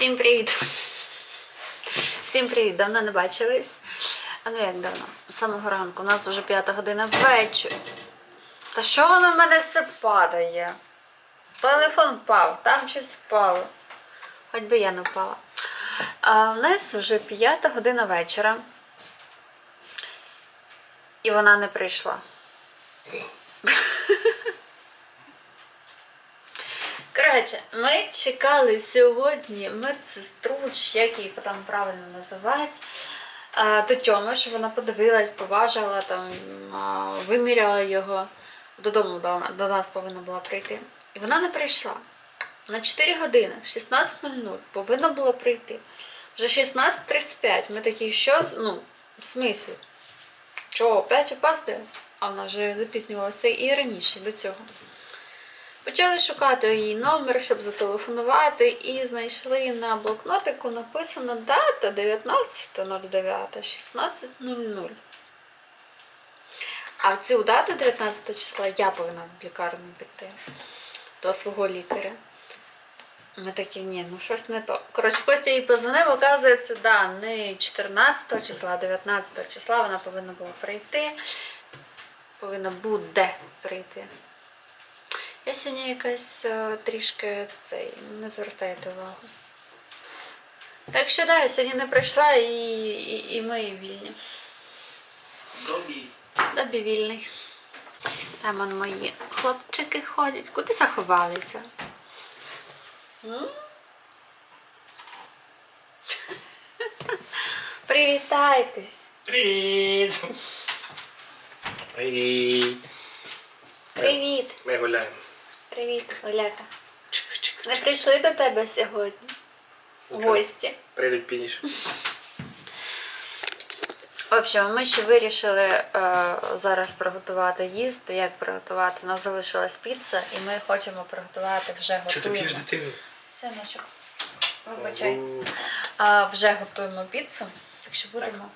Всім привіт! Всім привіт! Давно не бачились. А ну як давно? З самого ранку. У нас вже п'ята година ввечері. Та що воно в мене все падає? Телефон впав, там щось впало. Хоч би я не впала. А в нас вже п'ята година вечора. І вона не прийшла. Коротше, ми чекали сьогодні медсестру, як її там правильно називати, до Тьоми, щоб вона подивилась, поважила, там, виміряла його. Додому до, нас повинна була прийти. І вона не прийшла. На 4 години, 16.00, повинна була прийти. Вже 16.35. Ми такі, що? Ну, в смислі? Чого, опять опаздує? А вона вже запізнювалася і раніше до цього. Почали шукати її номер, щоб зателефонувати, і знайшли на блокнотику написано дата 19.09, 16.00. А цю дату 19 числа я повинна в лікарню піти до свого лікаря. Ми такі, ні, ну щось не то. Коротше, Костя їй позвонив, оказується, да, не 14 числа, а 19 числа вона повинна була прийти. Повинна буде прийти. Я сьогодні якась е, трішки цей, не звертайте увагу. Так що да, я сьогодні не прийшла і, і, і ми вільні. Добі. Добі вільний. Там он мої хлопчики ходять. Куди заховалися? М? Привітайтесь. Привіт! Привіт! Привіт. Ми гуляємо. Привіт, Оляка. Ми прийшли до тебе сьогодні. В гості. Прийдуть пізніше. В общем, ми ще вирішили е, зараз приготувати їсти. Як приготувати? У нас залишилась піца, і ми хочемо приготувати вже Чого ти готуємо. б'єш дитину? Синочок, вибачай. Ого. А, вже готуємо піцу, так що будемо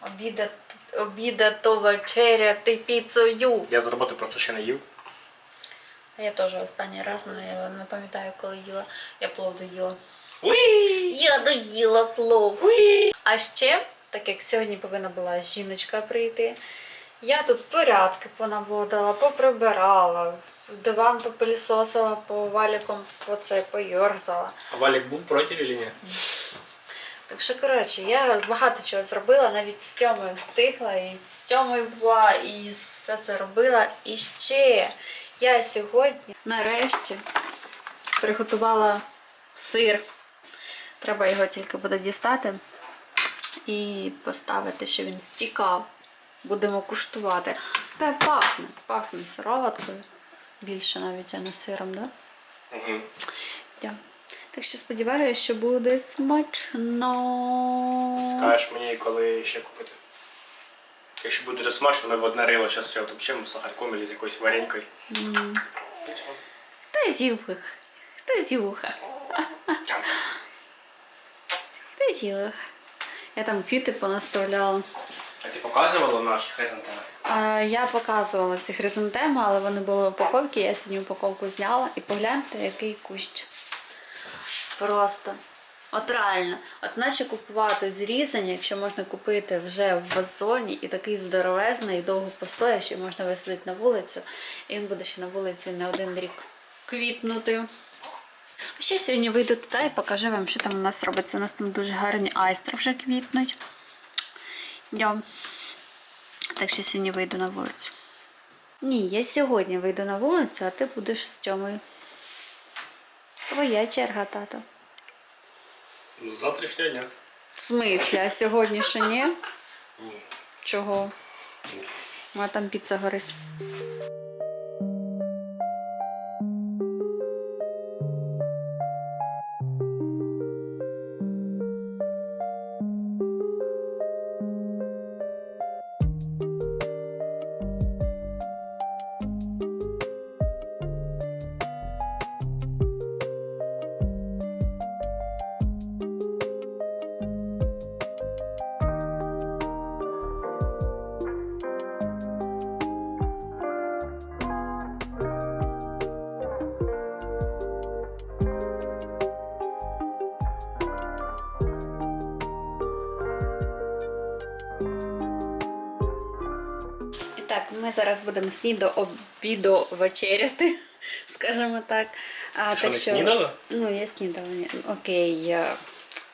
обідати, обідати вечеряти піцею. Я з роботи просто ще не їв. Я теж останній раз, не пам'ятаю, коли їла. Я плов доїла. Уі! Я доїла плов. Уі! А ще, так як сьогодні повинна була жіночка прийти, я тут порядки понаводила, поприбирала, диван попилісосила, по валіком по це поєрзала. А Валік був проти чи ні? Так що, коротше, я багато чого зробила, навіть з Тьомою встигла, і з Тьомою була, і все це робила. І ще я сьогодні нарешті приготувала сир. Треба його тільки буде дістати і поставити, щоб він стікав. Будемо куштувати. Та пахне, пахне сироваткою. Більше навіть, а не сиром, так? Да? Угу. Так що сподіваюся, що буде смачно. Скажеш мені, коли ще купити. Якщо буде дуже смачно, ми в одне рило зараз все топчемо з сахарком або з якоюсь варенькою. Все. Хто зюха? Хто зюха? Хто зюха? Я там квіти понаставляла. А ти показувала наш хризантем? А, я показувала ці хризантеми, але вони були в упаковці. Я сьогодні упаковку зняла і погляньте, який кущ. Просто. От реально, от наче купувати зрізані, якщо можна купити вже в вазоні і такий здоровезний, і довго постоє, що можна висадити на вулицю, і він буде ще на вулиці не один рік квітнути. А ще сьогодні вийду туди і покажу вам, що там у нас робиться. У нас там дуже гарні айстри вже квітнуть. Йдем. Так що сьогодні вийду на вулицю. Ні, я сьогодні вийду на вулицю, а ти будеш з Тьомою. Твоя черга, тато. Ну, з завтрашнього дня. В смислі, а сьогодні ще ні? Ні. Чого? А там піца горить. Ми зараз будемо снідо обіду вечеряти, скажімо так. А, Що, не снідала? Ну, я снідала. ні. Окей. е,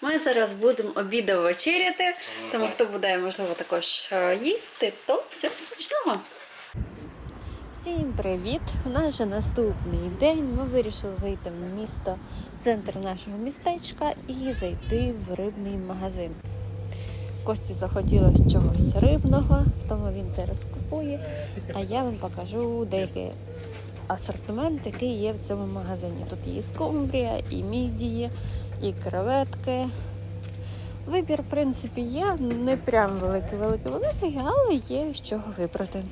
Ми зараз будемо обіду вечеряти, тому хто буде, можливо, також е, їсти, то всім смачного. Всім привіт! У нас вже наступний день. Ми вирішили вийти в місто, в центр нашого містечка і зайти в рибний магазин. Кості захотілося чогось рибного, тому він зараз купує. А я вам покажу деякий асортимент, який є в цьому магазині. Тут є і скумбрія, і мідії, і креветки. Вибір, в принципі, є. Не прям великий-великий-великий, але є з чого вибрати.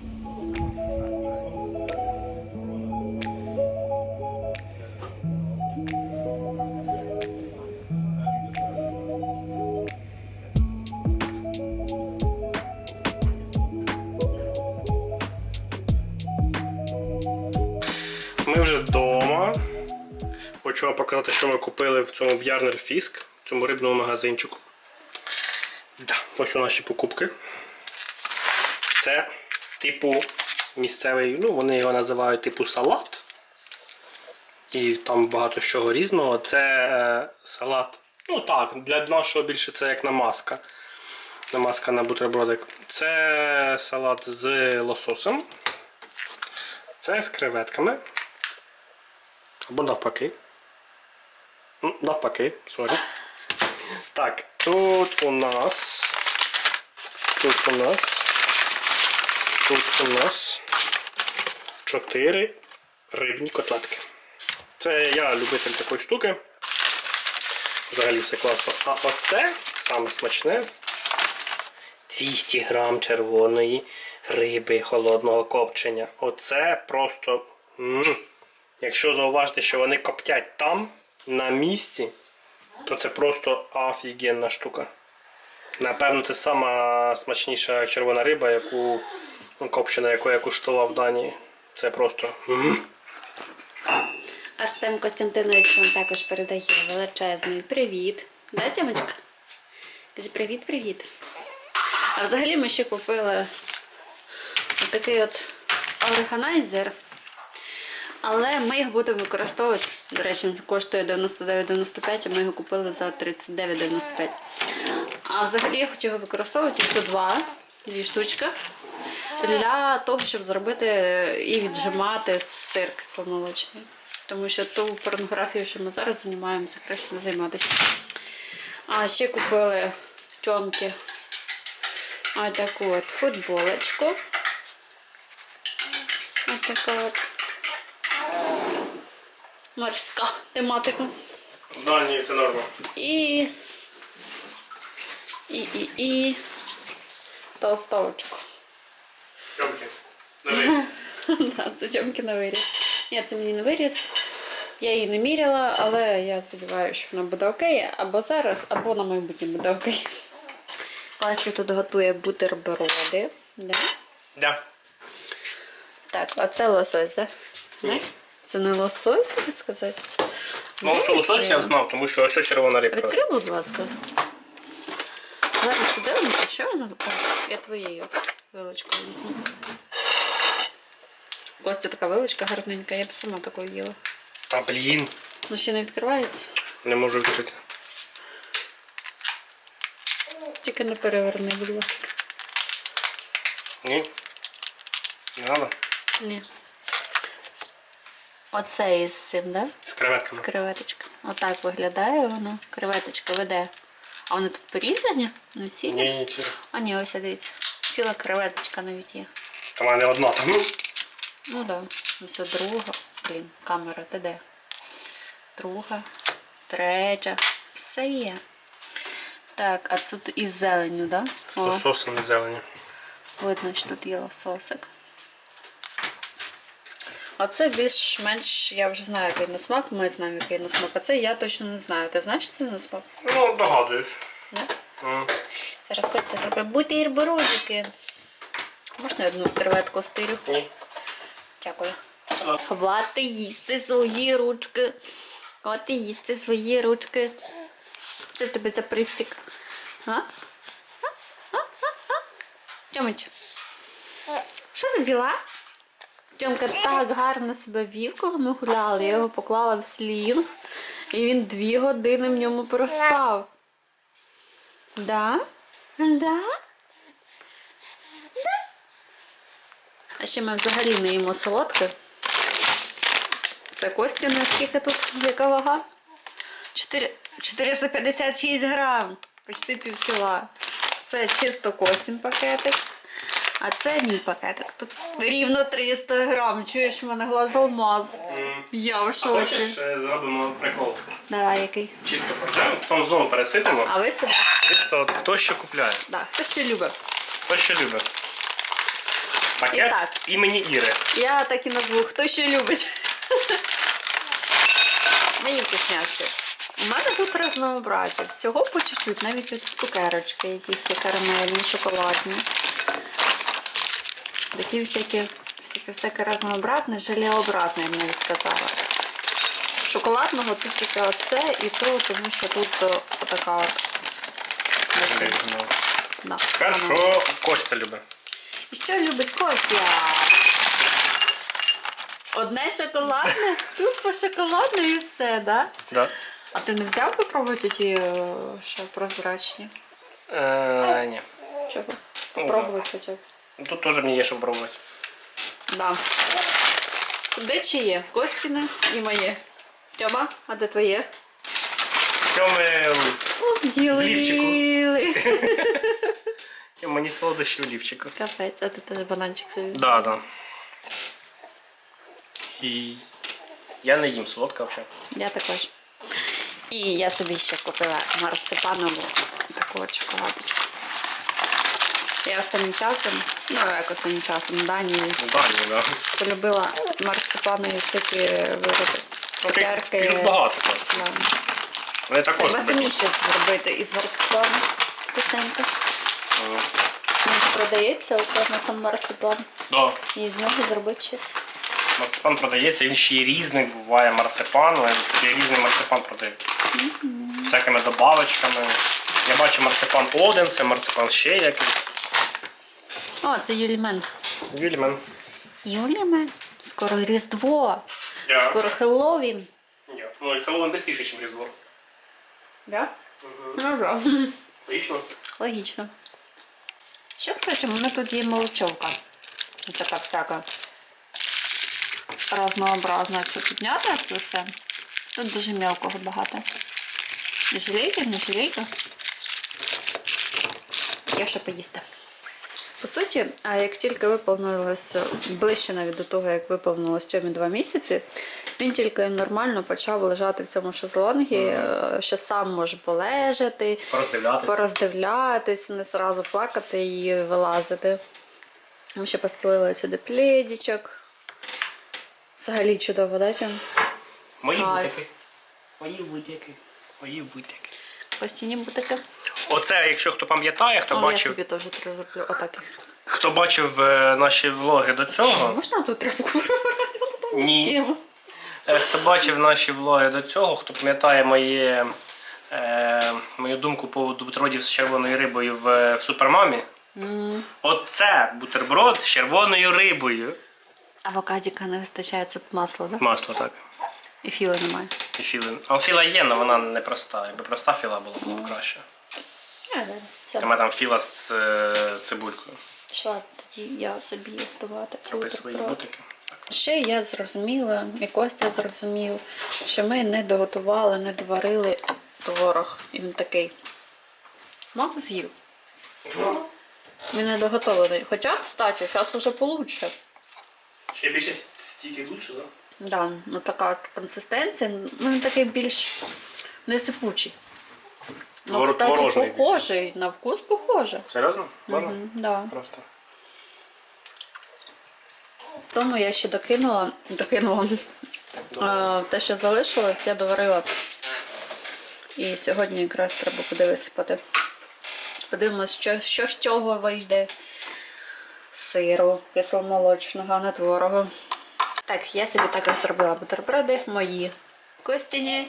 Хочу вам показати, що ми купили в цьому Б'ярнер Фіск, в цьому рибному магазинчику. Да, ось у наші покупки. Це типу місцевий, ну вони його називають типу салат. І там багато чого різного. Це е, салат. Ну так, для нашого більше це як намазка. Намазка на бутербродик. Це салат з лососем. Це з креветками. Або навпаки. Ну, Навпаки, сорі. Так, тут у нас. Тут у нас. Тут у нас чотири рибні котлетки. Це я любитель такої штуки. Взагалі все класно. А оце саме смачне. 200 грам червоної риби холодного копчення. Оце просто. м Якщо зауважити, що вони коптять там, на місці, то це просто офігенна штука. Напевно, це сама смачніша червона риба, яку ну, копчена, яку я куштував в Данії. Це просто. Артем Костянтинович вам також передає величезний привіт. Да, Тямочка? Каже привіт-привіт. А взагалі ми ще купили такий от органайзер. Але ми їх будемо використовувати. До речі, він коштує 99,95, а ми його купили за 39,95. А взагалі я хочу його використовувати тут два, дві штучки. Для того, щоб зробити і віджимати сир кисломолочний. Тому що ту порнографію, що ми зараз займаємося, краще не займатися. А ще купили чомки. Ось таку от футболочку. Ось така от морська тематика. В Данії це норма. І. І, і, і. Толстовочку. Тьомки. Дивись. Да, це тьомки на виріс. Ні, це мені не виріс. Я її не міряла, але я сподіваюся, що вона буде окей. Або зараз, або на майбутнє буде окей. Костя тут готує бутерброди. Да? Да. Так, а це лосось, так? Да? Ні. Це не лосось, так сказати? Ну, що лосось я знав, тому що ось червона рибка. Відкрий, будь ласка. Зараз подивимося, що воно. О, я твоєю вилочкою візьму. Костя така вилочка гарненька, я б сама такою їла. А блін, Ну ще не відкривається. не можу відкрити. Тільки не переверни, будь ласка. Ні. Не треба. Ні. Оце із цим, да? З З креветками. креветочками. Отак виглядає воно. Креветочка веде. А вони тут порізані? Не ці? Ні, ні, ні. А ні, ось дивіться. Ціла креветочка навіть є. Там мене одна там. Ну да. Ось друга. Блін, камера, ти де? Друга, третя. Все є. Так, а тут із зеленю, да? З лососем і зелені. видно, що тут є лососик. Оце більш-менш, я вже знаю, який на смак, ми знаємо, який на смак. А це я точно не знаю. Ти знаєш, що це на смак? Ну, догадуюсь. Не? М. Зараз зробить бутербродики. Можна одну креветку стирю? Ні. Дякую. Хвати їсти свої ручки. Хвати їсти свої ручки. Це в тебе за пристік. А? А? А? А? А? Тьомич. Що за діла? Тьомка так гарно себе вів, коли ми гуляли. Я його поклала в слінг, і він дві години в ньому проспав. Да? Да? А ще ми взагалі не їмо солодке. Це Костя, скільки тут яка вага? 4, 456 грам, почти пів кіла. Це чисто Костін пакетик. А це мій пакетик. Тут рівно 300 грам. Чуєш, в мене глаз алмаз. Я в шоці. Хочеш, е, зробимо прикол? Давай який. Чисто почнемо, потім знову пересипемо. А ви себе? Чисто хто що купляє, Да, хто ще любить. хто що любить. Пакет І так. імені Іри. Я так і назву, хто ще любить. Мені вкусняшки. У мене тут разнообразі. Всього по чуть-чуть, навіть от цукерочки якісь є карамельні, шоколадні. Такі всякі, всяке, всяке разнообразне, желеобразне, я б навіть сказала. Шоколадного тут тільки оце і то, тому що тут о, отака от. Да, що Костя любить? І що любить Костя? Одне шоколадне, тупо шоколадне і все, да? Да. А ти не взяв попробувати ті е, ще прозрачні? Е, ні. Чого? Ну, Попробувати хоча б. Ну, Тут теж мені є що пробувати. Да. Де чи є? Костіне і моє. Тьома, а де твоє? Що ми... Лівчику. їли. Мені солодощі в лівчику. Капець, а ти теж бананчик собі. Да, да. І я не їм солодка взагалі. Я також. І я собі ще купила марципанову таку шоколадочку. Я останнім часом, ну як останнім часом, в Данії Да, ні, да. полюбила марципанові всякі вироби. Цукерки. Таких багато просто. Да. Вони також. Треба самі щось зробити із марципану. Вкусненько. Мгм. Він ж продається, окремо сам марципан. Да. І з нього зробити щось. Марципан продається, він ще й різний буває марципан, але ще й різний марципан продають. Всякими добавочками. Я бачу марципан один, це марципан ще якийсь. О, це Юлімен. Вільмен. Юлімен. Скоро Різдво. Я. Скоро Хеллоуін. Ні. Ну, Хеллоуін швидше, ніж Різдво. Да? Ну, да. Логічно. Логічно. Що кстати, у мене тут є молочовка. Така всяка разнообразна. Якщо підняти це все, тут дуже мелкого багато. Не жалійка, не жалійка. Є що поїсти. По суті, а як тільки виповнилося ближче навіть до того, як виповнилось Тьомі два місяці, він тільки нормально почав лежати в цьому шезлонгі, е, що сам може полежати, Пороздивлятися. пороздивлятись, не сразу плакати і вилазити. Ми ще постелили сюди пледічок. Взагалі чудово, да, Тьом? Мої бутики. Мої бутики. Мої бутики. Постійні бутики. Оце, якщо хто пам'ятає, хто О, я бачив, собі теж призаплю. Отак. хто бачив е, наші влоги до цього, Можна тут тряпку? ні. Е, Хто бачив наші влоги до цього, хто пам'ятає моє, е, мою думку по поводу бутербродів з червоною рибою в, в супермамі, М, оце бутерброд з червоною рибою. Авокадіка не вистачає, це масло, да? Масло так. І філи немає. І філи. А філа є, але вона не проста. Якби проста філа була, було б краще. А, да. Все. У там філа з е, цибулькою. Пішла тоді я собі готувати Роби свої бутики. Ще я зрозуміла, і Костя зрозумів, що ми не доготували, не доварили творог. І він такий. Мак з'їв. Він не доготовлений. Хоча, кстати, зараз уже получше. Ще більше стільки лучше, так? Да, ну така консистенція. Ну, він такий більш несипучий. Ну, Твор- кстати, творожний похожий, на вкус похоже. Серйозно? Можна? Мгм, да. Просто. Тому я ще докинула, докинула а, те, що залишилось, я доварила. І сьогодні якраз треба буде висипати. Подивимось, що, що з чого вийде сиру кисломолочного на творогу. Так, я собі також зробила бутерброди мої костяні,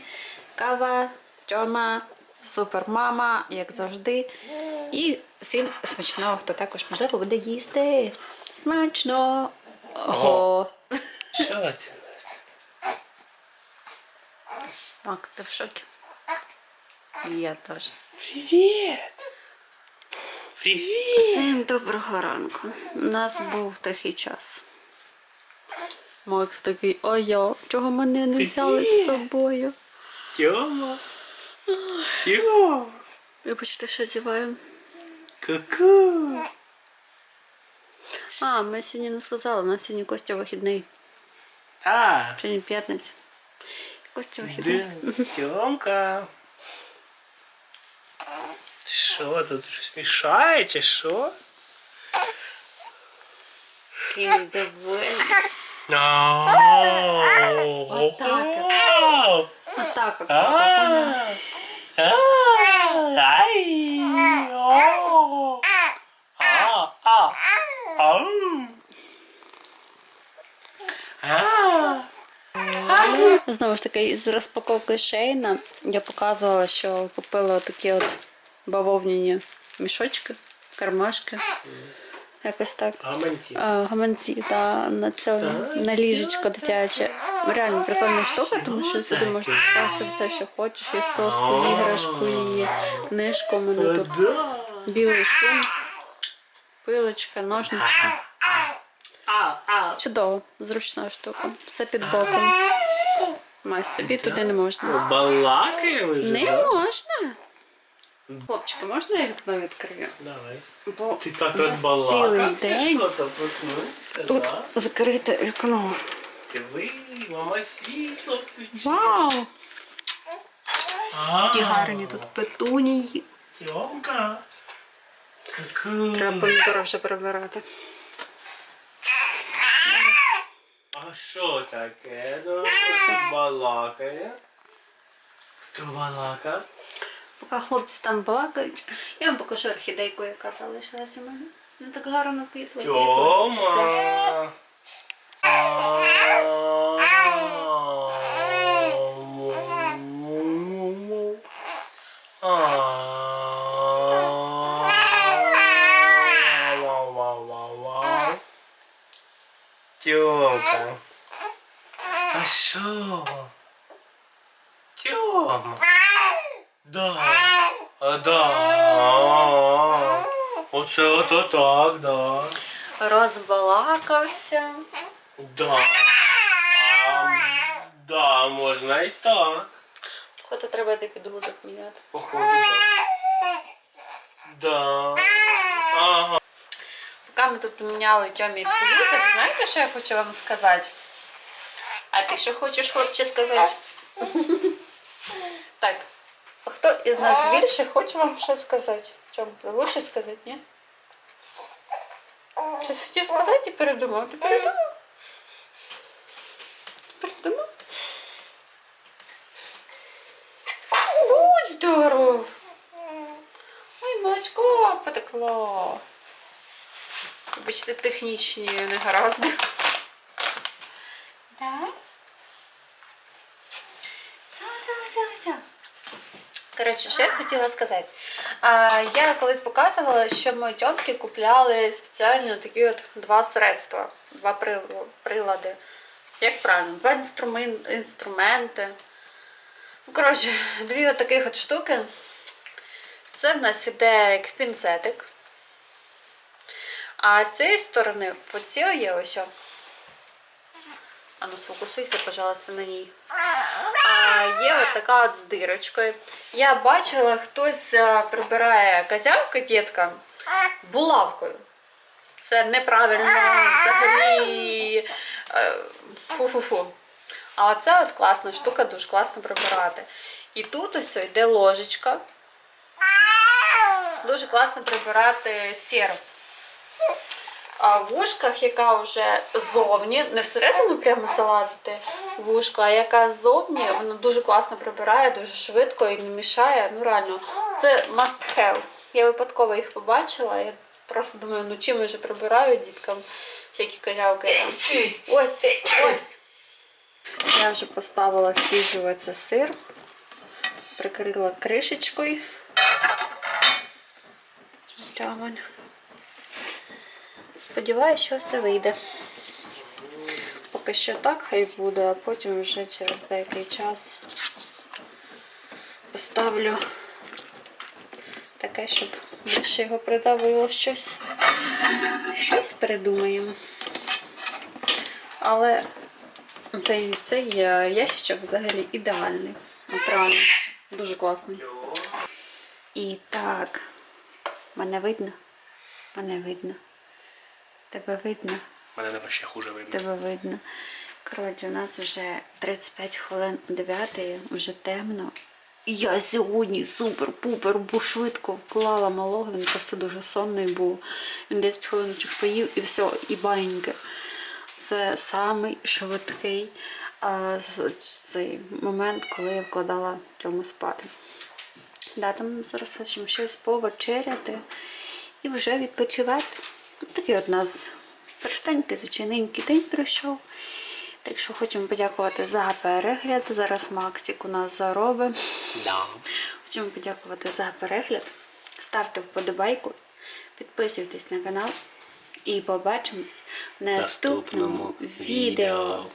кава, тьома, супермама, як завжди. І всім смачного, хто також можливо буде їсти. Смачно. Ого. Що це? Макс, ти в шокі? Я теж. Привіт! Привіт! Всім доброго ранку. У нас був такий час. Макс такий, а я, чого мене не взяли з собою? Тьома! Тьома! Вибачте, що зіваю. Ку-ку! А, ми сьогодні не сказали, у нас сьогодні Костя вихідний. А, Сьогодні п'ятниця. Костя вихідний. Тьомка! Що тут щось мішає чи що? Який він довольний. Отак. Отак от папа, поняв? Ай! А! Знову ж таки, з розпаковки Шейна я показувала, що купила такі от бавовняні мішочки, кармашки. Якось так. Гаманці. А, гаманці та на це на ліжечко дитяче. Реально прикольна штука, тому що сюди можна вкласти все, що хочеш, і соску, і іграшку, і книжку. У мене тут білий шум, пилочка, ножниці. Чудово, зручна штука. Все під боком. Мась, тобі туди не можна. Балакаємо вже, Не можна. Хлопчики, можна я вікно відкрию? Давай. Бо Ти так розбалакався, день що то проснувся, тут да? закрите вікно. Диви, мама світло включила. Вау! А, Які гарні тут петунії. Тьомка. Ку-ку. Треба помідори вже прибирати. А що таке? Ну, балакає. Хто балака? Поки хлопці там балакають, я вам покажу орхідейку, яка залишилась у мене. Вона так гарно квітла. Тьома. А що? Тьома. Да. А, да. Оце ото так, да. Розбалакався. Да. А, да, можна і так. Походу треба йти підгузок міняти. Походу. Да. Да. Ага. Поки ми тут поміняли Тьомі підгузок, знаєте, що я хочу вам сказати? А ти що хочеш, хлопче, сказати? так. А хто із нас більше хоче вам щось сказати? Хочеш щось сказати, ні? Щось хотів сказати і передумав. Ти передумав? Передумав? Будь здоров! Ой, молочко потекло. Вибачте, технічні негаразди. Да? Все, все, все, все. Коротше, що я хотіла сказати. А, я колись показувала, що ми тьомки купляли спеціально такі от два средства, два прилади. Як правильно, два інструмен- інструменти. Ну, коротше, дві от таких от штуки. Це в нас іде як пінцетик. А з цієї сторони, оці є ось. А ну сфокусуйся, пожалуйста, на ній. Є от така от з дирочкою. Я бачила, хтось е, прибирає козявки діткам булавкою. Це неправильно взагалі. е, Фу-фу-фу. А оце от класна штука, дуже класно прибирати. І тут ось йде ложечка. Дуже класно прибирати сіру. Вушках, яка вже ззовні, не всередину прямо залазити в вушко, а яка ззовні, вона дуже класно прибирає, дуже швидко і не мішає. Ну реально, це must have. Я випадково їх побачила. Я просто думаю, ну чим я вже прибираю діткам всякі козявки. Ось, ось. Я вже поставила сіжуватися сир, прикрила кришечкою. Тягонь. Сподіваюся, що все вийде. Поки що так хай буде, а потім вже через деякий час поставлю таке, щоб більше його придавило щось. Щось придумаємо. Але цей, цей е, ящичок взагалі ідеальний. Реально. Дуже класний. І так, мене видно? Мене видно. Тебе видно? Мене не ще хуже видно. Тебе видно. Коротше, у нас вже 35 хвилин 9, вже темно. Я сьогодні супер-пупер, бо швидко вклала малого, він просто дуже сонний був. Він 10 хвилиночок поїв і все, і баньки. Це самий швидкий а, цей момент, коли я вкладала цьому спати. Да, там зараз хочемо щось повечеряти і вже відпочивати. Такий от у нас простенький, звичайненький день пройшов. Так що хочемо подякувати за перегляд. Зараз Максик у нас заробить. Да. Хочемо подякувати за перегляд. Ставте вподобайку, підписуйтесь на канал і побачимось в наступному Наступному відео. відео.